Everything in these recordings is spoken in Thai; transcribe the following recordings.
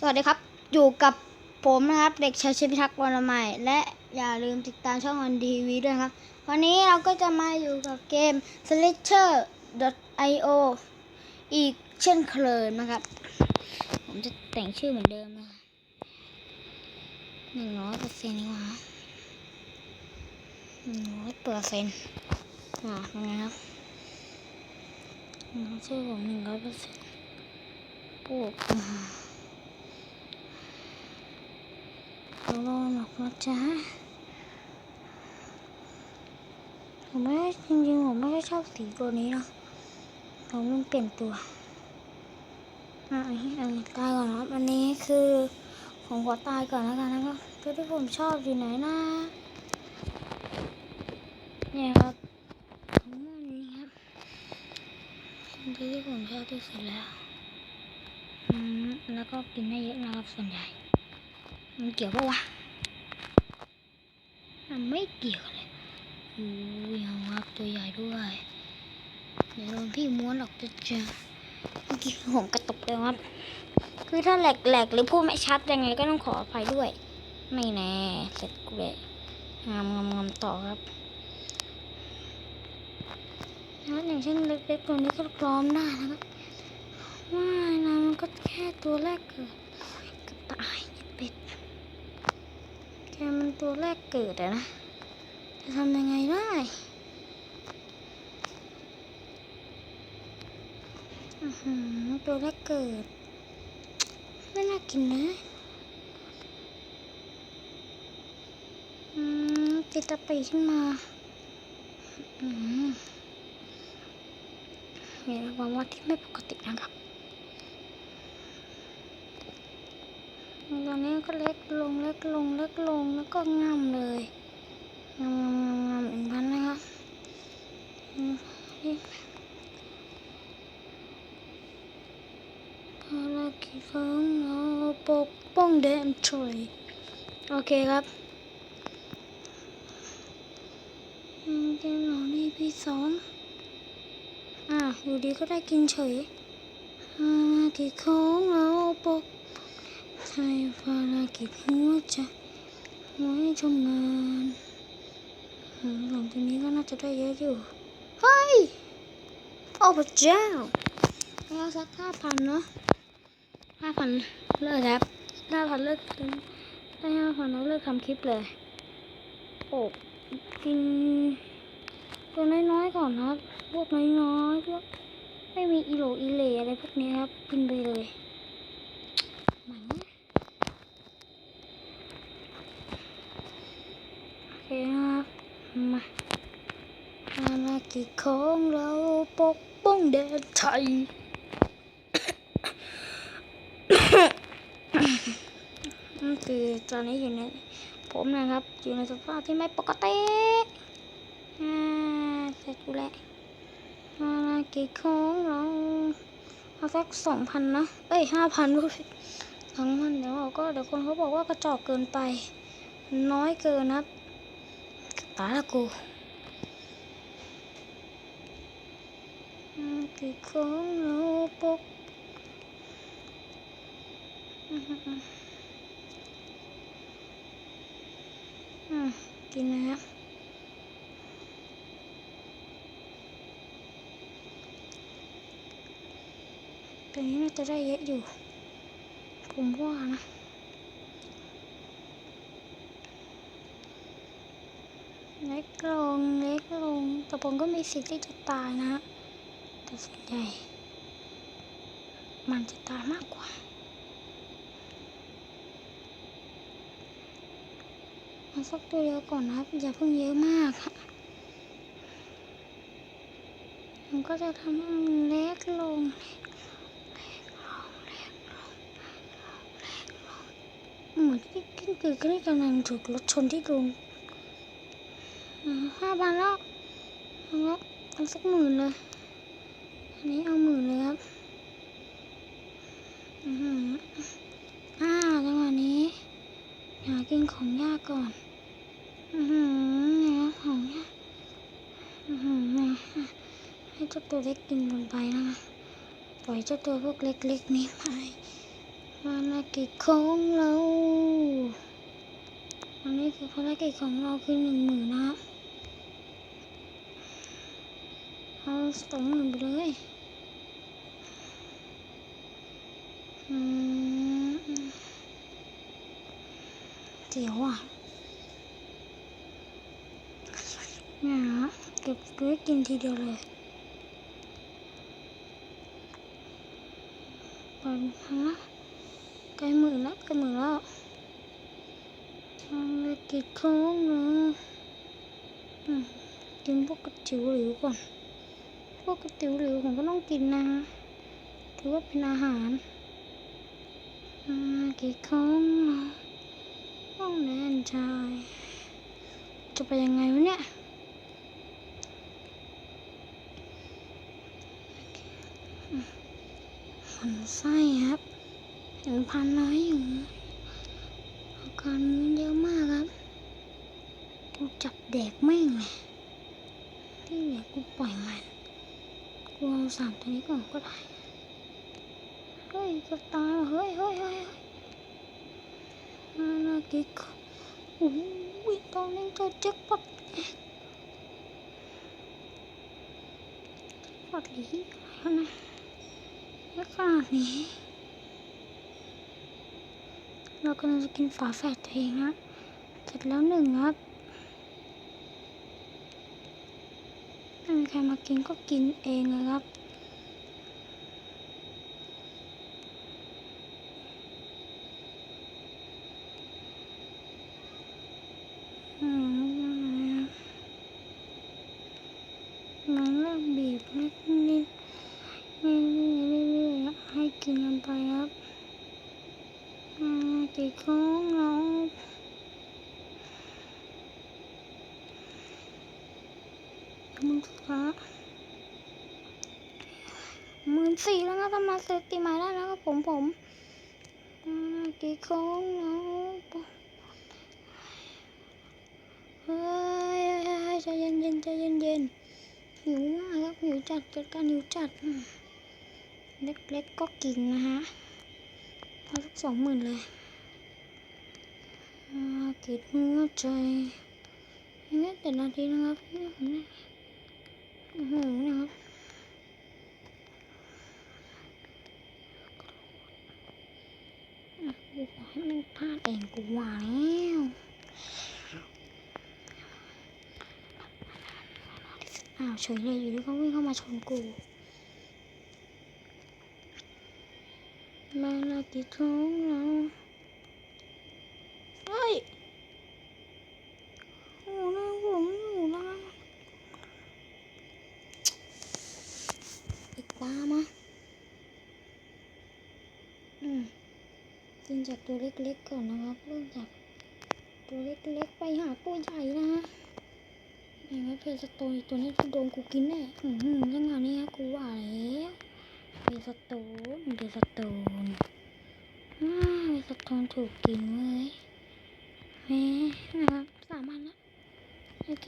สวัสดีครับ อยู่กับผมนะครับ เด็กชายชิพิทักษ์วรรณใหม่และอย่าลืมติดตามช่องวันทีวีด้วยครับ วันนี้เราก็จะมาอยู่กับเกม slasher.io อีกเช่นเคยนะครับ ผมจะแต่งชื่อเหมือนเดิมนะหนึ่งร้อยเปอร์เซ็นต์นี่หว่าหนึ่งร้อยเปอร์เซ็นต์อ่าเป็นไงครับอืมชื่อผมหนึ่งร้อยเปอร์เซ็นต์ปุ๊บอ่า เราลองหนักนะจ๊ะผมไม่จริงๆผมไม่ได้ชอบสีตัวนี้นะผมมันเปลี่ยนตัวอะอันนี้อันนี้ตายก่อนนะครับอันนี้คือผมขอตายก่อนแล้วกันนะครับตัวที่ผมชอบอยู่ไหนนะเนี่ยครับของอันนี้ครับตัวที่ผมชอบที่สุดแล้วอืมแล้วก็กินได้เยอะนะครับส่วนใหญ่ มันเกี่ยวปะวะมันไม่เกี่ยวเลยอู้ยเอาครับตัวใหญ่ด้วยเดี๋ยวโดนพี่ม้วนออกจะเจอเมื่อกี้ผมกระตุกเลยครับ คือถ้าแหลกๆหรือพูดไม่ชัดยังไงก็ต้องขออภัยด้วย ไม่แน่ เสร็จกูเลยงามงามงามต่อครับแล้วอย่างเช่นเล็กๆตัวนี้ก็กรอมได้นะครับว่ายน้ำมันก็แค่ตัวแรกเกิดกระต่ายเป็ด แกมันตัวแรกเกิดอะนะ จะทำยังไงได้อือหือตัวแรกเกิด ไม่น่ากินนะอืมติดตะปีขึ้นมาอืมมีความว่าที่ไม่ปกตินะครับ ตอนนี้ก็เล็กลงเล็กลงเล็กลงแล้วก็งามเลยงามงามงามอนกันนะครับอืมนี่ภารกิจของเราปกป้องแดนทรอยโอเคครับเกมเหล่านี้พี่สองอะอยู่ดีก็ได้กินเฉยภารกิจของเราปก ใช้ภารกิจหัวใจไว้ทำงานหลังจากนี้ก็น่าจะได้เยอะอยู่ เฮ้ย โอ้พระเจ้าเอาสักห้าพันเนาะห้าพันเลิกครับห้าพันเลิกได้ห้าพันแล้วเลิกทำคลิปเลยโอ้กินตัวน้อยๆก่อนนะครับ พวกน้อยๆพวกไม่มีอีโลอีเลอะไรพวกนี้ครับ กินไปเลย หมันโอเคครับมาภารกิจของเรา ปกป้องแดนไทยนั่นคือตอนนี้อยู่ในผมนะครับ อยู่ในสภาพที่ไม่ปกติอ่าเสร็จกูแล้วภารกิจของเราเอาสักสองพันนะ เอ้ยห้าพันด้วยทั้งมันเดี๋ยวเราก็เดี๋ยวคนเขาบอกว่ากระจอกเกินไป น้อยเกินนะครับตายละกู กี่ของเราปกอืมอืมอืมกินนะครับตัวนี้น่าจะได้เยอะอยู่ ผมว่านะเล็กลงเล็กลงแต่ผมก็มีสิทธิ์ที่จะตายนะฮะ แต่ส่วนใหญ่มันจะตายมากกว่าเอาสักตัวเดียวก่อนนะครับ อย่าเพิ่งเยอะมากค่ะผมก็จะทำให้มันเล็กลงเหมือนที่กิ้งกือก็ได้กำลังถูกรถชนที่ลงห้าพันแล้วเอาละเอาสักหมื่นเลย นี้เอาหมื่นเลยครับอือหืออ่าจังหวะนี้หากกินของยากก่อน อือหือเนี่ยครับของยากอือหือให้เจ้าตัวเล็กกินลงไปนะคะปล่อยเจ้าตัวพวกเล็กๆนี้ไปภารกิจของเรา อันนี้คือภารกิจของเราคือหนึ่งหมื่นนะครับ เอาสองหมื่นไปเลยอืมเดี๋ยวอะเนี่ยฮะเก็บไว้กินทีเดียวเลยไปฮะใกล้หมื่นแล้วใกล้หมื่นแล้วภารกิจของเราอืมกินพวกกระจิ๋วหลิวก่อนพ วกกระจิ๋วหลิวผมก็ต้องกินนะถือว่าเป็นอาหารภารกิจของต้องแน่นใจจะไปยังไงวะเนี่ยมันไส้ครับเห็นพันน้อยอยู่อาการมันเยอะมากครับกูจับแดกแม่งเลยที่เหลือกูปล่อยมัน กูเอาสามตัวนี้ก่อนก็ได้ เฮ้ยกับตายเฮ้ยเฮ้ยเฮ้ยน่ากิกโอ้ยตอนนี้เจอแจ็คพอตพอตหลีอะนะแล้วขนาดนี้ เรากำลังจะกินฝาแฝดตัวเองนะเสร็จแล้วหนึ่งครับ ถ้ามีใครมากินก็กินเองเลยครับ อืมมันเริ่มบีบนิดนิดเรื่อยๆเรื่อยๆให้กินกันไปครับอ่ากี่ของเรามึง ฟ้าหมื่นสี่แล้วนะทำมาเซตตีใหม่ได้แล้วครับผมผมกี่ของเราเฮ้ยเฮ้ยเฮ้ยใจเย็นเย็นใจเย็นเย็นหิวมากครับหิวจัดเกิดการหิวจัด เล็กๆก็กินนะฮะเอสักสองหมื่นเลยกิดหัวใจยังไงแต่นาทีนะครับ นี่ผมนี่โอ้โหนะครับกูขอให้มันพลาดเองกูว่าแล้วอ้าวเฉยเลยอยู่ดีก็วิ่งเข้ามาชนกูมาลากิจของเราเฮ้ยโอ้น่าห่วงอยู่นะอีกปลามาอืมกินจากตัวเล็กๆก่อนนะครับเริ่มจากตัวเล็กๆไปหาตัวใหญ่นะฮะไอ้แม่เพสโตนอีกตัวนี้โดนกูกินแน่อือหือยังไงนี้ฮะกูว่าแล้วเพสโตนเพสโตนอ้าวสะท้อนถูกกินเว้ยแหม่นะครับสามอันละโอเค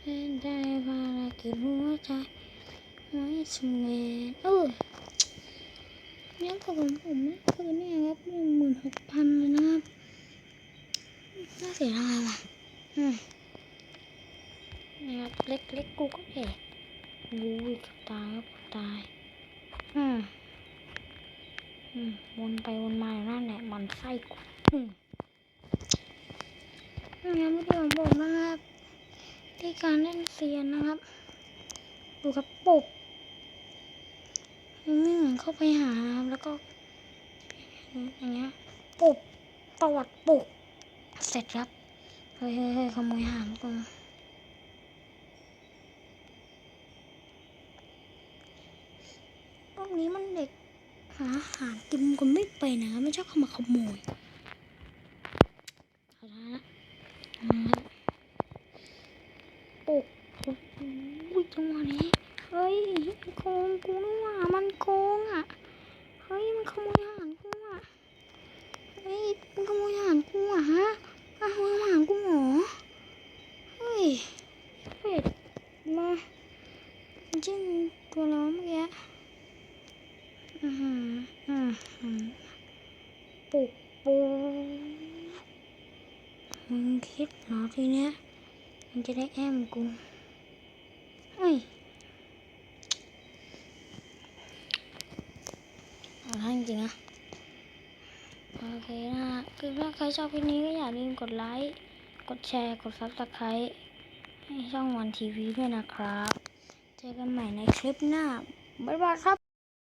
เป็นได้ภารกิจหัวใจ ไม่สำเร็จเออเนี่ยกับผมผมนี่คือเนี่ยครับหนึ่งหมื่นหกพันเลยนะครับ น่าเสียดายว่ะอืมนะครับเล็กๆกกูก็แดกวูยเกับตายครับเกับตาย อืมอืมวนไปวนมาอยู่นั่นแหละมันไส้กูอืมนี่ครับวิธีของผมนะครับที่การเล่นเซียนนะครับ ดูครับปุบ ไม่เหมือนเข้าไปหาแล้วก็อย่างเงี้ยปุบตวัดปุกเสร็จครับเฮ้ยเฮ้ยขโมยหางกูพวกนี้มันเด็กหาอาหารกินกันไม่ไปนนะไม่ชอบเข้ามาขโมยเอาละนะเอาละปุกอุ้ยจังหวะนี้เฮ้ยโกงกูนี่หว่ามันโกงอะ เฮ้ยมันขโมยอาหารกูอะ เฮ้ยมันขโมยอาหารกูอะฮะอาหารอาหารกูเหรอเฮ้ยเป็ดมาจิ้มตัวเราเมื่อกี้ อือหืออื อืมปุกปูมึงคิดเหรอ ทีเนี้ยมึงจะได้แอมกูเฮ้ยเอาท่านจริงนะโอเคนะคือถ้าใครชอบคลิปนี้ก็อย่าลืมกดไลค์ กดแชร์ กดซับสไครต์ให้ช่องวันทีวีด้วยนะครับ เจอกันใหม่ในคลิปหน้า บ๊ายบายครับ